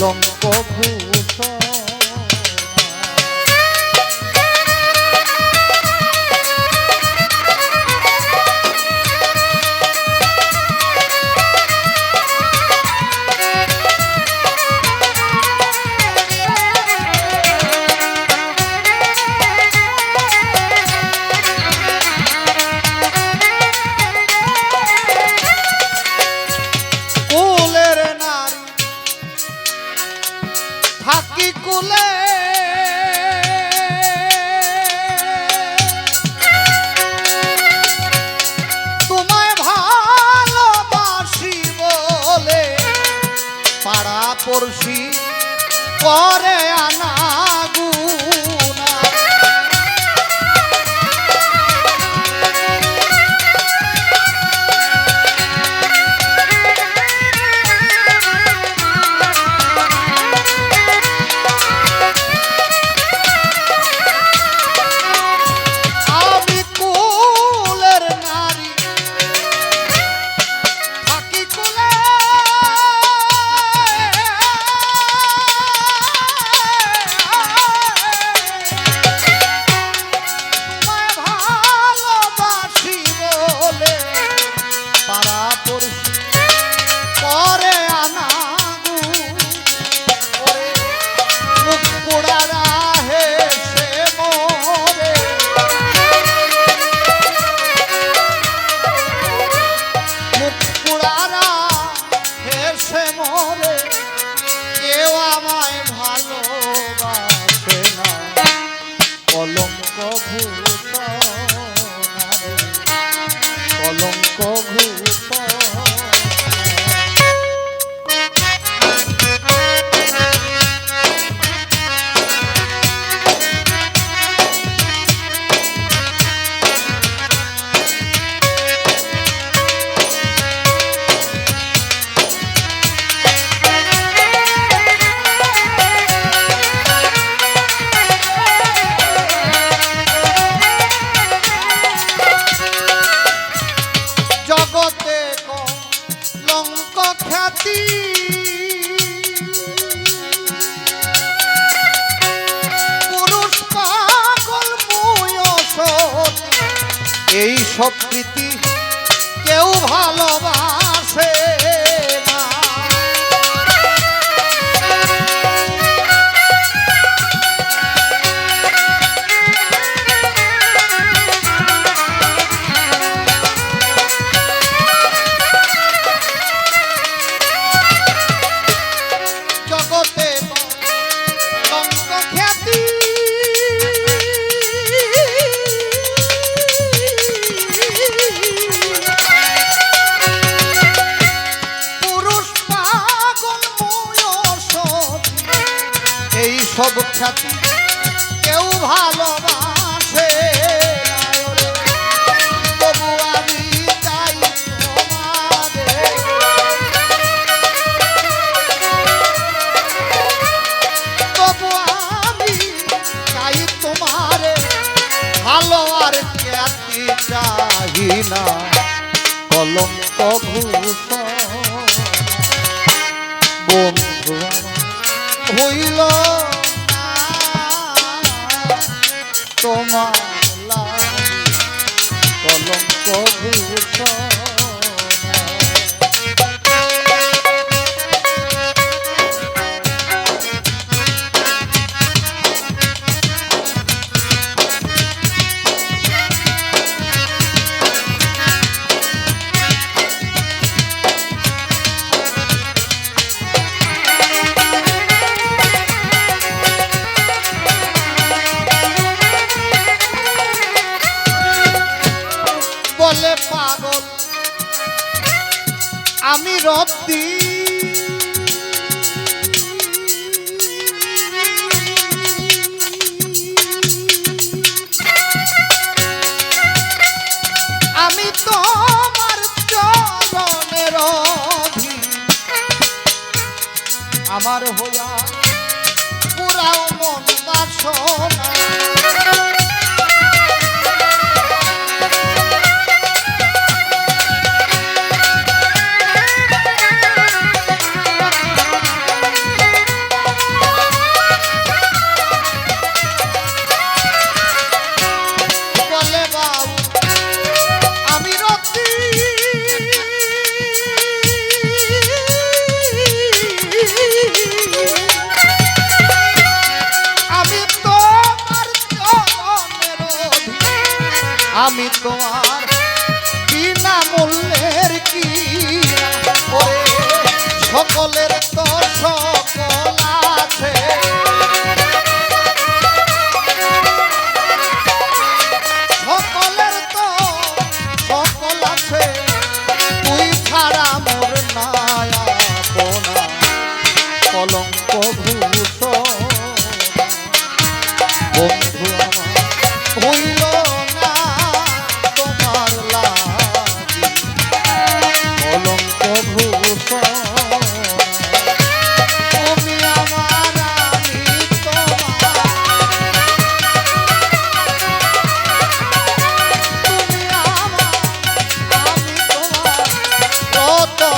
লক্ষ ভূ পাখি কুলে। বলে পাড়া পড়শি করে। Oh. এই সব প্রীতি কেউ ভালোবাসে। শান্তি চাহি না। কলঙ্ক ভূষণ বলে পাগল। আমি রব্দি আমি তোমার আমার হইয়া পুরাও মন বাসনা।